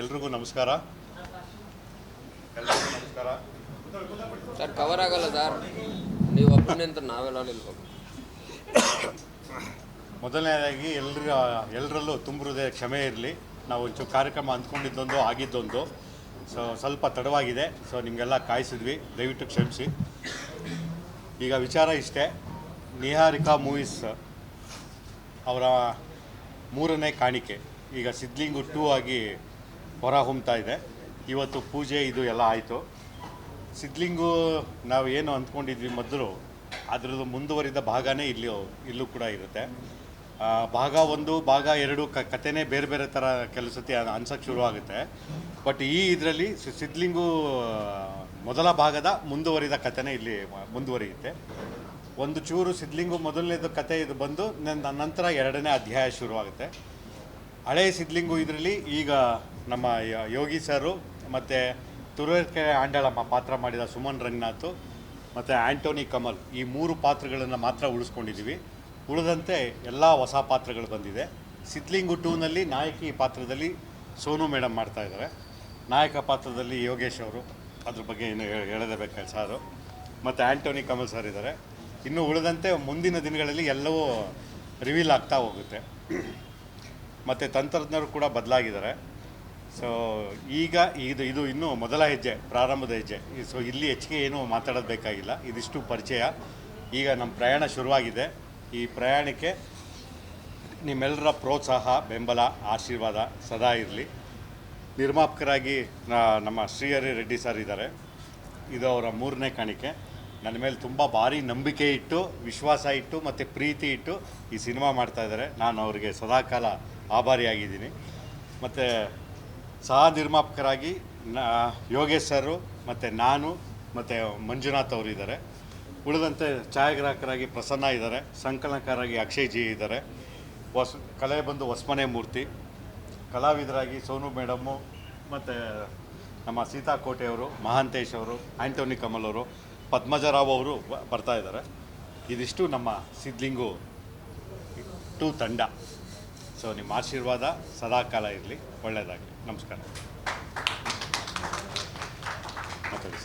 ಎಲ್ರಿಗೂ ನಮಸ್ಕಾರ. ಎಲ್ರಿಗೂ ನಮಸ್ಕಾರ. ಸರ್ ಕವರ್ ಆಗಲ್ಲ ಸರ್. ನೀವು ಒಬ್ಬನೇ ಅಂತ ನಾವೆಲ್ಲ ಮೊದಲನೇದಾಗಿ ಎಲ್ರ ಎಲ್ಲರಲ್ಲೂ ತುಂಬ ಹೃದಯ ಕ್ಷಮೆ ಇರಲಿ. ನಾವು ಒಂಚೂರು ಕಾರ್ಯಕ್ರಮ ಅಂದ್ಕೊಂಡಿದ್ದೊಂದು ಆಗಿದ್ದೊಂದು. ಸೊ ಸ್ವಲ್ಪ ತಡವಾಗಿದೆ. ಸೊ ನಿಮಗೆಲ್ಲ ಕಾಯಿಸಿದ್ವಿ. ದಯವಿಟ್ಟು ಕ್ಷಮಿಸಿ. ಈಗ ವಿಚಾರ ಇಷ್ಟೇ. ನಿಹಾರಿಕಾ ಮೂವೀಸ್ ಅವರ ಮೂರನೇ ಕಾಣಿಕೆ. ಈಗ ಸಿದ್ಲಿಂಗು ಟೂ ಆಗಿ ಹೊರ ಹೊಮ್ತಾ ಇದೆ. ಇವತ್ತು ಪೂಜೆ, ಇದು ಎಲ್ಲ ಆಯಿತು. ಸಿದ್ಲಿಂಗು ನಾವು ಏನು ಅಂದ್ಕೊಂಡಿದ್ವಿ ಮೊದಲು, ಅದರದ್ದು ಮುಂದುವರಿದ ಭಾಗನೇ ಇಲ್ಲಿ, ಇಲ್ಲೂ ಕೂಡ ಇರುತ್ತೆ. ಭಾಗ ಒಂದು, ಭಾಗ ಎರಡು ಕ, ಕಥೆನೇ ಬೇರೆ ಬೇರೆ ಥರ ಕೆಲಸತಿ ಅನ್ಸಕ್ಕೆ ಶುರು ಆಗುತ್ತೆ ಬಟ್ ಈ ಇದರಲ್ಲಿ ಸಿದ್ಲಿಂಗು ಮೊದಲ ಭಾಗದ ಮುಂದುವರಿದ ಕಥೆನೇ ಇಲ್ಲಿ ಮುಂದುವರಿಯುತ್ತೆ. ಒಂದು ಚೂರು ಸಿದ್ಲಿಂಗು ಮೊದಲನೇದು ಕತೆ ಇದು ಬಂದು ನಂತರ ಎರಡನೇ ಅಧ್ಯಾಯ ಶುರುವಾಗುತ್ತೆ. ಹಳೆಯ ಸಿದ್ಲಿಂಗು ಇದರಲ್ಲಿ ಈಗ ನಮ್ಮ ಯೋಗಿ ಸರು ಮತ್ತು ತುರುವೇಕೆರೆ ಆಂಡಳಮ್ಮ ಪಾತ್ರ ಮಾಡಿದ ಸುಮನ್ ರಂಗನಾಥ್ ಮತ್ತು ಆ್ಯಂಟೋನಿ ಕಮಲ್ ಈ ಮೂರು ಪಾತ್ರಗಳನ್ನು ಮಾತ್ರ ಉಳಿಸ್ಕೊಂಡಿದ್ದೀವಿ ಉಳಿದಂತೆ ಎಲ್ಲ ಹೊಸ ಪಾತ್ರಗಳು ಬಂದಿದೆ. ಸಿದ್ಲಿಂಗು ಟೂನಲ್ಲಿ ನಾಯಕಿ ಪಾತ್ರದಲ್ಲಿ ಸೋನು ಮೇಡಮ್ ಮಾಡ್ತಾ ಇದ್ದಾರೆ. ನಾಯಕ ಪಾತ್ರದಲ್ಲಿ ಯೋಗೇಶ್ ಅವರು, ಅದ್ರ ಬಗ್ಗೆ ಏನು ಹೇಳ- ಹೇಳದೇ ಬೇಕಾಗಿ ಸಾರು. ಮತ್ತು ಆ್ಯಂಟೋನಿ ಕಮಲ್ ಸರ್ ಇದ್ದಾರೆ. ಇನ್ನು ಉಳಿದಂತೆ ಮುಂದಿನ ದಿನಗಳಲ್ಲಿ ಎಲ್ಲವೂ ರಿವೀಲ್ ಆಗ್ತಾ ಹೋಗುತ್ತೆ. ಮತ್ತು ತಂತ್ರಜ್ಞರು ಕೂಡ ಬದಲಾಗಿದ್ದಾರೆ. ಸೊ ಈಗ ಇದು ಇದು ಇನ್ನೂ ಮೊದಲ ಹೆಜ್ಜೆ, ಪ್ರಾರಂಭದ ಹೆಜ್ಜೆ. ಸೊ ಇಲ್ಲಿ ಹೆಚ್ಚಿಗೆ ಏನೂ ಮಾತಾಡೋದು ಬೇಕಾಗಿಲ್ಲ. ಇದಿಷ್ಟು ಪರಿಚಯ. ಈಗ ನಮ್ಮ ಪ್ರಯಾಣ ಶುರುವಾಗಿದೆ. ಈ ಪ್ರಯಾಣಕ್ಕೆ ನಿಮ್ಮೆಲ್ಲರ ಪ್ರೋತ್ಸಾಹ, ಬೆಂಬಲ, ಆಶೀರ್ವಾದ ಸದಾ ಇರಲಿ. ನಿರ್ಮಾಪಕರಾಗಿ ನಮ್ಮ ಶ್ರೀಹರಿ ರೆಡ್ಡಿ ಸರ್ ಇದ್ದಾರೆ. ಇದು ಅವರ ಮೂರನೇ ಕಾಣಿಕೆ. ನನ್ನ ಮೇಲೆ ತುಂಬ ಭಾರಿ ನಂಬಿಕೆ ಇಟ್ಟು, ವಿಶ್ವಾಸ ಇಟ್ಟು ಮತ್ತು ಪ್ರೀತಿ ಇಟ್ಟು ಈ ಸಿನಿಮಾ ಮಾಡ್ತಾ ಇದ್ದಾರೆ. ನಾನು ಅವರಿಗೆ ಸದಾಕಾಲ ಆಭಾರಿಯಾಗಿದ್ದೀನಿ. ಮತ್ತು ಸಹ ನಿರ್ಮಾಪಕರಾಗಿ ಯೋಗೇಶ್ ಸರು, ಮತ್ತು ನಾನು, ಮತ್ತು ಮಂಜುನಾಥ್ ಅವರು ಇದ್ದಾರೆ. ಉಳಿದಂತೆ ಛಾಯಾಗ್ರಾಹಕರಾಗಿ ಪ್ರಸನ್ನ ಇದ್ದಾರೆ. ಸಂಕಲನಕಾರರಾಗಿ ಅಕ್ಷಯ್ ಜಿ ಇದ್ದಾರೆ. ಹೊಸ, ಕಲೆ ಬಂದು ಹೊಸ್ಮನೆ ಮೂರ್ತಿ. ಕಲಾವಿದರಾಗಿ ಸೋನು ಮೇಡಮ್ಮು, ಮತ್ತು ನಮ್ಮ ಸೀತಾ ಕೋಟೆಯವರು ಮಹಾಂತೇಶ್ ಅವರು, ಆಂಟೋನಿ ಕಮಲ್ ಅವರು. ಪದ್ಮಜರಾವ್ ಅವರು ಬರ್ತಾ ಇದ್ದಾರೆ. ಇದಿಷ್ಟು ನಮ್ಮ ಸಿದ್ಲಿಂಗು ಟು ತಂಡ. ಸೊ ನಿಮ್ಮ ಆಶೀರ್ವಾದ ಸದಾಕಾಲ ಇರಲಿ. ಒಳ್ಳೆಯದಾಗಲಿ. ನಮಸ್ಕಾರ. ಮಾತಾಡಿ.